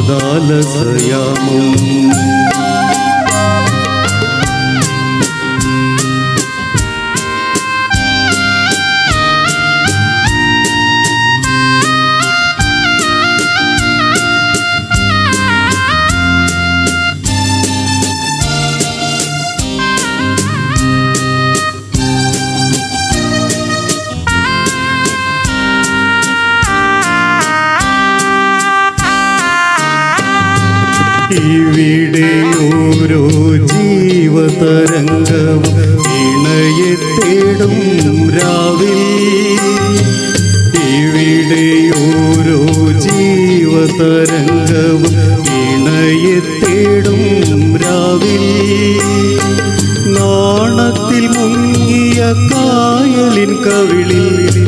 పాదాలసయాము ഇവിടെ ഓരോ ജീവതരംഗവും ഇണയെ തേടും രാവിൽ. ഇവിടെ ഓരോ ജീവതരംഗവും ഇണയെ തേടും രാവിൽ. നാണത്തിൽ മുങ്ങിയ കായലിൻ കവിളിൽ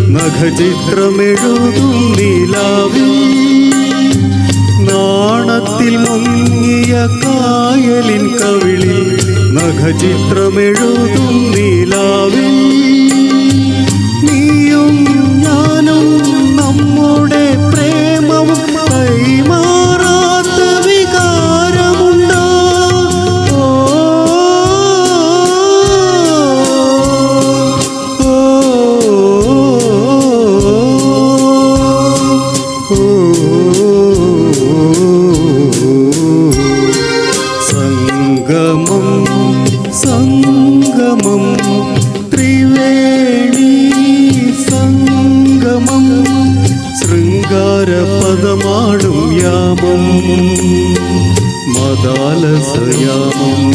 നഖചിത്രമെഴുതും നിലാവിൽ. നാണത്തിൽ മുങ്ങിയ കായലിൻ കവിളിൽ നഖചിത്രമെഴുതും നീലാവിൽ. मदालसयामम्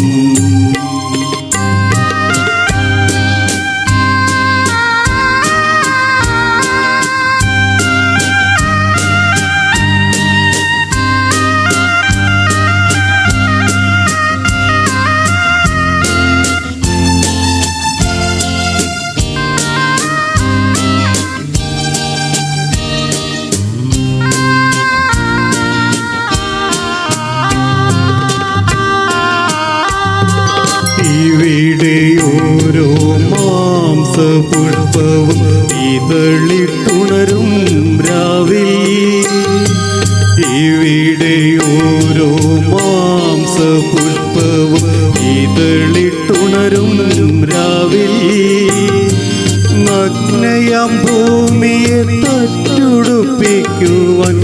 ഇവിടെ ഓരോ മാംസപുഷ്പവും ഇതളിട്ടുണരും രാവിൽ. ഇവിടെ ഓരോ മാംസപുഷ്പവും ഇതളിട്ടുണരും രാവിൽ. നഗ്നയാം ഭൂമിയെ തട്ടുടുപ്പിക്കുവാൻ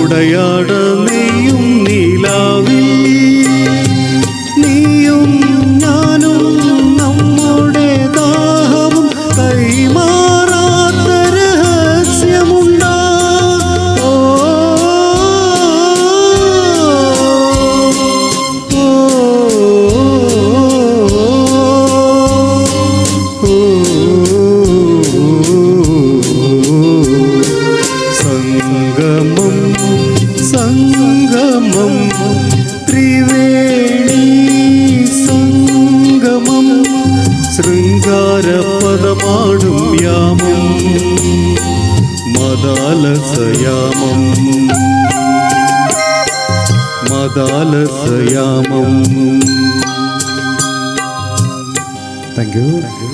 ഉടയാട గమ్యామం మదాలసయామం మదాలసయామం థ్యాంక్ యూ థ్యాంక్ యూ